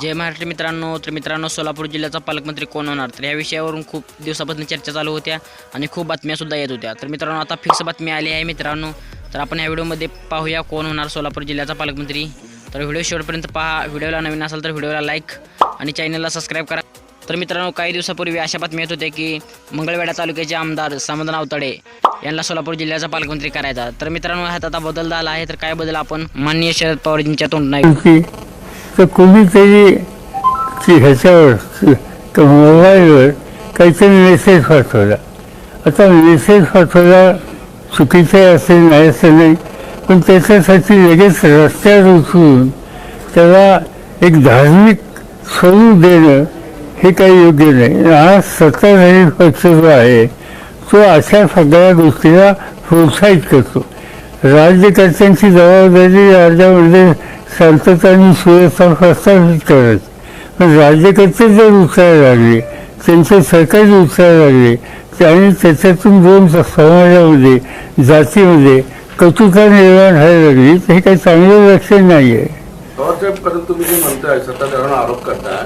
जय महाराष्ट्र मित्रांनो. तर मित्रांनो सोलापूर जिल्ह्याचा पालकमंत्री कोण होणार? तर या विषयावरून खूप दिवसापासून चर्चा चालू होत्या आणि खूप बातम्यासुद्धा येत होत्या. तर मित्रांनो आता फिक्स बातमी आली आहे मित्रांनो. तर आपण या व्हिडिओमध्ये पाहूया कोण होणार सोलापूर जिल्ह्याचा पालकमंत्री. तर व्हिडिओ शेवटपर्यंत पहा. व्हिडिओला नवीन असाल तर व्हिडिओला लाईक आणि चॅनलला सबस्क्राईब करा. तर मित्रांनो काही दिवसापूर्वी अशा बातम्या येत होत्या की मंगळवेढा तालुक्याचे आमदार समाधान अवतडे यांना सोलापूर जिल्ह्याचा पालकमंत्री करायचा. तर मित्रांनो ह्यात आता बदल झाला आहे. तर काय बदल आपण माननीय शरद पवारजींच्या तोंड नाही तर कुणीतरी की ह्याच्यावर मोबाईलवर काहीतरी मेसेज पाठवला. आता मेसेज पाठवला चुकीचे असे असेल नाही असं नाही पण त्याच्यासाठी लगेच रस्त्यावर उचलून त्याला एक धार्मिक स्वरूप देणं हे काही योग्य नाही. हा सत्ताधारी पक्ष जो आहे तो अशा सगळ्या गोष्टीला प्रोत्साहित करतो. राज्यकर्त्यांची जबाबदारी राज्यामध्ये शांतता आणि सुव्यवस्था प्रस्थापित राज्यकर्ते जर उचलायला लागले त्यांचे सरकारी उचलायला लागले त्याने त्याच्यातून दोन समाजामध्ये जातीमध्ये कटुता निर्माण व्हायला लागली. तर हे काही चांगलं लक्षण नाही आहे पवारसाहेब कारण तुम्ही जे म्हणताय सत्ताधाऱ्यांना आरोप करताय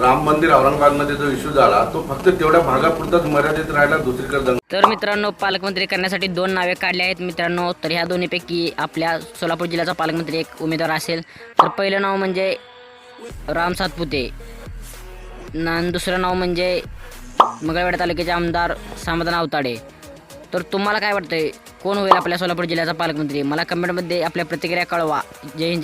राम मंदिर औरंगाबादमध्ये जो इश्यू झाला तो फक्त तेवढ्या भागापुरताच मर्यादित राहिला दुसरीकडे तर मित्रांनो पालकमंत्री करण्यासाठी दोन नावे काढली आहेत. मित्रांनो तर ह्या दोन्हीपैकी आपल्या सोलापूर जिल्ह्याचा पालकमंत्री एक उमेदवार असेल. तर पहिलं नाव म्हणजे राम सातपुते. ना दुसरं नाव म्हणजे मंगळवेढा तालुक्याचे आमदार समाधान अवताडे. तर तुम्हाला काय वाटतंय? कोण होईल आपल्या सोलापूर जिल्ह्याचा पालकमंत्री? मला कमेंटमध्ये आपल्या प्रतिक्रिया कळवा. जय हिंद.